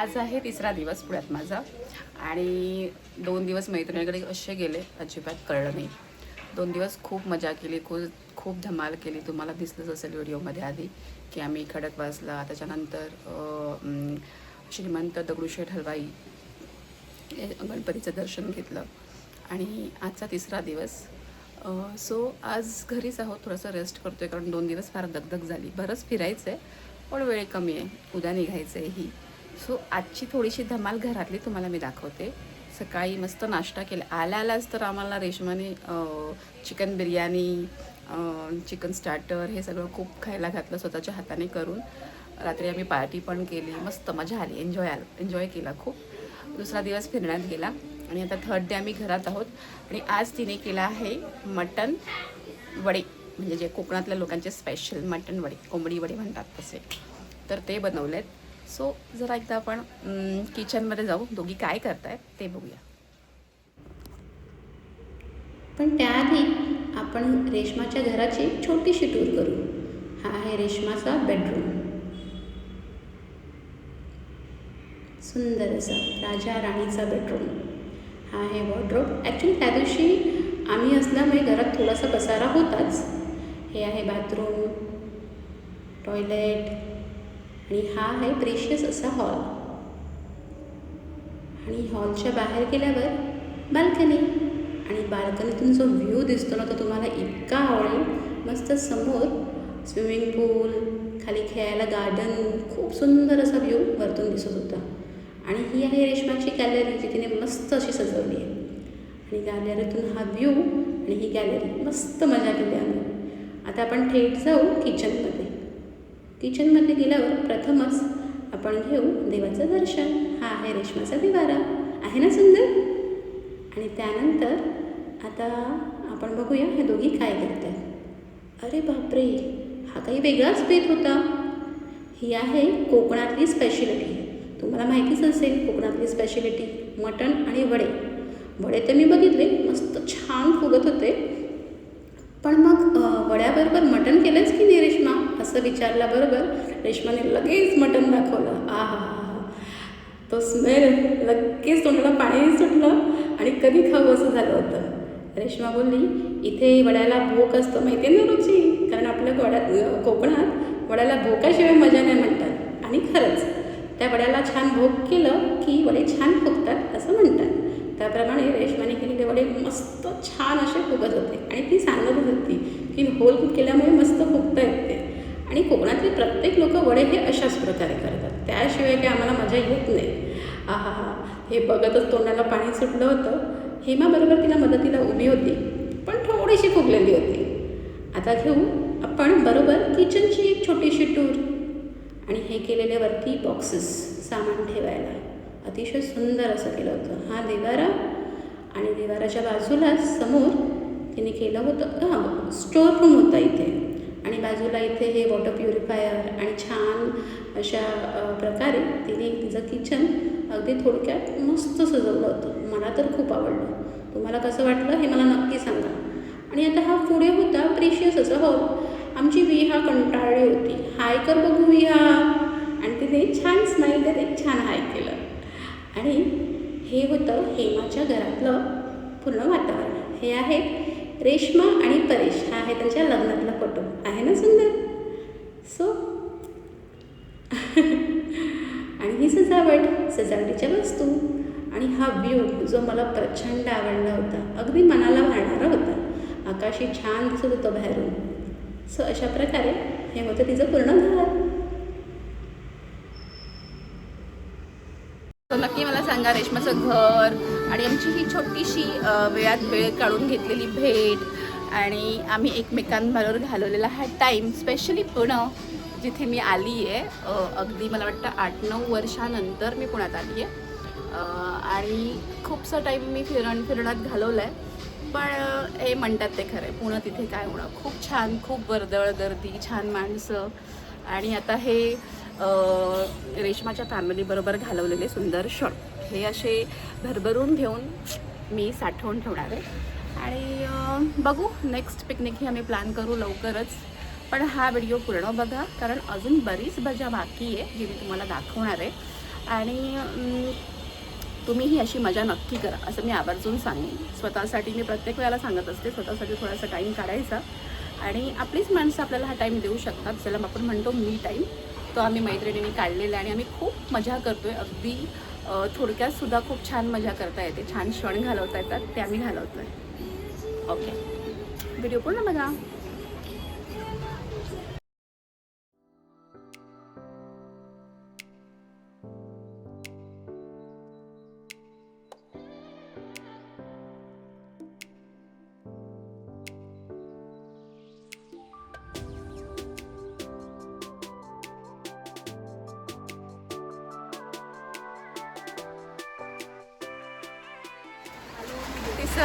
आज आहे तिसरा दिवस पुण्यात माझा. आणि दोन दिवस मैत्रिणीकडे असे गेले अजिबात कळलं नाही. दोन दिवस खूप मजा केली खूप खूप धमाल केली. तुम्हाला दिसलंच असेल व्हिडिओमध्ये आधी की आम्ही खडकवासला त्याच्यानंतर श्रीमंत दगडूशेठ हलवाई हे गणपतीचं दर्शन घेतलं. आणि आजचा तिसरा दिवस सो आज घरीच आहोत थोडंसं रेस्ट करतोय कारण दोन दिवस फार दगदग झाली. बरंच फिरायचं आहे पण वेळ कमी आहे. उद्या निघायचं आहे ही. सो आजची थोडीशी धमाल घरातली तुम्हाला मी दाखवते. सकाळी मस्त नाश्ता केला. आल्या आल्याच तर आम्हाला रेशमाने चिकन बिर्याणी चिकन स्टार्टर हे सगळं खूप खायला घातलं स्वतःच्या हाताने करून. रात्री आम्ही पार्टी पण केली. मस्त मजा आली. एन्जॉय आलं एन्जॉय केला खूप. दुसरा दिवस फिरण्यात गेला. आणि आता थर्ड डे आम्ही घरात आहोत. आणि आज तिने केला आहे मटन वडे. म्हणजे जे कोकणातल्या लोकांचे स्पेशल मटन वडे. कोंबडी वडे म्हणतात तसे. तर ते बनवलेत. सो जरा एकदा आपण किचनमध्ये जाऊ. दोघी काय करतायत ते बघूया. पण त्याआधी आपण रेशमाच्या घराची छोटीशी टूर करू. हा आहे रेशमाचा बेडरूम सुंदर असा राजा राणीचा बेडरूम हा आहे वॉर्ड्रोब ॲक्च्युली त्या दिवशी आम्ही असल्यामुळे घरात थोडासा पसारा होताच. हे आहे बाथरूम टॉयलेट आणि हा आहे प्रेशियस असा हॉल आणि हॉलच्या बाहेर गेल्यावर बाल्कनी आणि बाल्कनीतून जो व्ह्यू दिसतो ना तो तुम्हाला इतका आवडेल. मस्त समोर स्विमिंग पूल खाली खेळायला गार्डन खूप सुंदर असा व्ह्यू वरतून दिसत होता. आणि ही आहे रेशमाची गॅलरी जी तिने मस्त अशी सजवली आहे. आणि गॅलरीतून हा व्ह्यू आणि ही गॅलरी मस्त मजा केली आम्ही. आता आपण थेट जाऊ किचनमध्ये किचनमध्ये गेल्यावर प्रथमच आपण घेऊ देवाचं दर्शन. हा आहे रेशमाचा दिवारा आहे ना सुंदर? आणि त्यानंतर आता आपण बघूया हे दोघी काय करत आहेत अरे बापरे हा काही वेगळाच बेत होता. ही आहे कोकणातली स्पेशलिटी तुम्हाला माहितीच असेल कोकणातली स्पेशलिटी मटण आणि वडे. वडे तर मी बघितले मस्त छान फुगत होते. पण मग वड्याबरोबर मटण केलंच की नाही रेश्मा? असं विचारल्याबरोबर रेश्माने लगेच मटण दाखवलं. आ हा हा. तो स्मेल लगेच तोंडाला पाणी सुटलं आणि कधी खाऊ असं झालं होतं. रेश्मा बोलली इथे वड्याला भोक असतं माहिती आहे ना रुची? कारण आपल्या वड्यात कोकणात वड्याला भोकाशिवाय मजा नाही म्हणतात. आणि खरंच त्या वड्याला छान भोग केलं की वडे छान फुगतात असं म्हणतात. त्याप्रमाणे रेशमाने केलेले वडे मस्त छान असे फुगत होते. आणि ती सांगत होती की होल केल्यामुळे मस्त फुगता येते. आणि कोकणातले प्रत्येक लोक वडे हे अशाच प्रकारे करतात. त्याशिवाय काही आम्हाला मजा येत नाही. आहा हा. हे बघतच तोंडाला पाणी सुटलं होतं. हेमाबरोबर तिला मदतीला उभी होती पण थोडीशी फुगलेली होती. आता घेऊ आपण बरोबर किचनची एक छोटीशी टूर आणि हे केलेल्यावरती बॉक्सेस सामान ठेवायला. अतिशय सुंदर असं केलं होतं. हा देवारा आणि देवाराच्या बाजूला समोर तिने केलं होतं. हां स्टोर रूम होता इथे. आणि बाजूला इथे हे वॉटर प्युरिफायर आणि छान अशा प्रकारे तिने तिचं किचन अगदी थोडक्यात मस्त सजवलं होतं. मला तर खूप आवडलं. तुम्हाला कसं वाटलं हे मला नक्की सांगा. आणि आता हा पुढे होता प्रिशियस असा. हॉल आमची विहा कंटाळली होती. हाय कर बघू विहा आणि तिने छान स्माईल देत एक छान हाय केलं. आणि हे होतं हेमाच्या घरातलं पूर्ण वातावरण. हे आहे रेश्मा आणि परेश. हा आहे त्यांच्या लग्नातला फोटो. आहे ना सुंदर? सो आणि ही सजावट सजावटीच्या वस्तू आणि हा व्ह्यू जो मला प्रचंड आवडला होता. अगदी मनाला भाळणारा होता. आकाशी छान दिसत होतं बाहेरून. सो अशा प्रकारे हे होतं तिचं पूर्ण घर तर नक्की मला सांगा रेशमाचं घर आणि आमची ही छोटीशी वेळात वेळ काढून घेतलेली भेट आणि आम्ही एकमेकांबरोबर घालवलेला हा टाईम स्पेशली पुणं जिथे मी आली आहे अगदी मला वाटतं आठ नऊ वर्षानंतर मी पुण्यात आली आहे आणि खूपसा टाईम मी फिरण फिरण्यात घालवला आहे पण हे म्हणतात ते खरं आहे पुणं तिथे काय होणं खूप छान खूप वर्दळ गर्दी छान माणसं. आणि आता हे रेशमाच्या फॅमिलीबरोबर घालवलेले सुंदर क्षण हे असे भरभरून घेऊन मी साठवून ठेवणार आहे. आणि बघू नेक्स्ट पिकनिक ही आम्ही प्लॅन करू लवकरच. पण हा व्हिडिओ पूर्ण बघा कारण अजून बरीच मजा बाकी आहे जी मी तुम्हाला दाखवणार आहे. आणि तुम्ही तुम्हीही अशी मजा नक्की करा असं मी आवर्जून सांगेन. स्वतःसाठी मी प्रत्येक वेळेला सांगत असते स्वतःसाठी थोडासा टाईम काढायचा. आणि आपलीच माणसं आपल्याला हा टाईम देऊ शकतात. ज्याला आपण म्हणतो मी टाईम तो आम्ही मैत्रिणींनी काढलेला आहे आणि आम्ही खूप मजा करतो आहे अगदी थोडक्यात सुद्धा खूप छान मजा करता येते. छान क्षण घालवता येतात ते आम्ही घालवतो आहे ओके. व्हिडिओ पूर्ण बघा.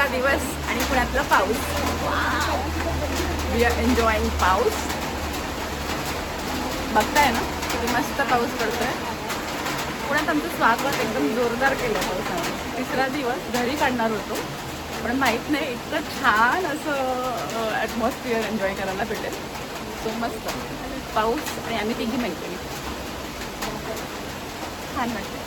तिसरा दिवस आणि पुण्यातला पाऊस. वी आर एन्जॉईंग पाऊस. बघताय ना किती मस्त पाऊस पडतोय. पुण्यात आमचं स्वागत एकदम जोरदार केलं पावसाने तिसरा दिवस घरी काढणार होतो. पण माहीत नाही इतकं छान असं ॲटमॉस्फिअर एन्जॉय करायला भेटेल. सो मस्त. पाऊस आणि आम्ही तिघी मैत्रिणी. छान वाटतं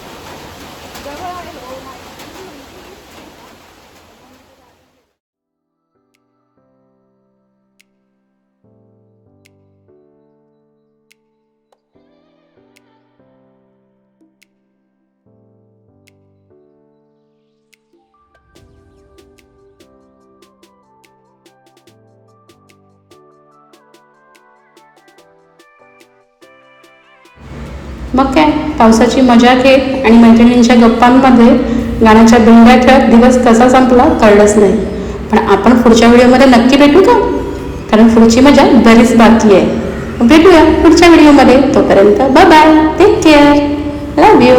मग काय पावसाची मजा घेत आणि मैत्रिणींच्या गप्पांमध्ये गाण्याच्या भेंड्या खेळत दिवस कसा संपला कळलंच नाही. पण आपण पुढच्या व्हिडिओमध्ये नक्की भेटू का? कारण पुढची मजा बरीच बाकी आहे. भेटूया पुढच्या व्हिडिओमध्ये. तोपर्यंत bye bye take care love you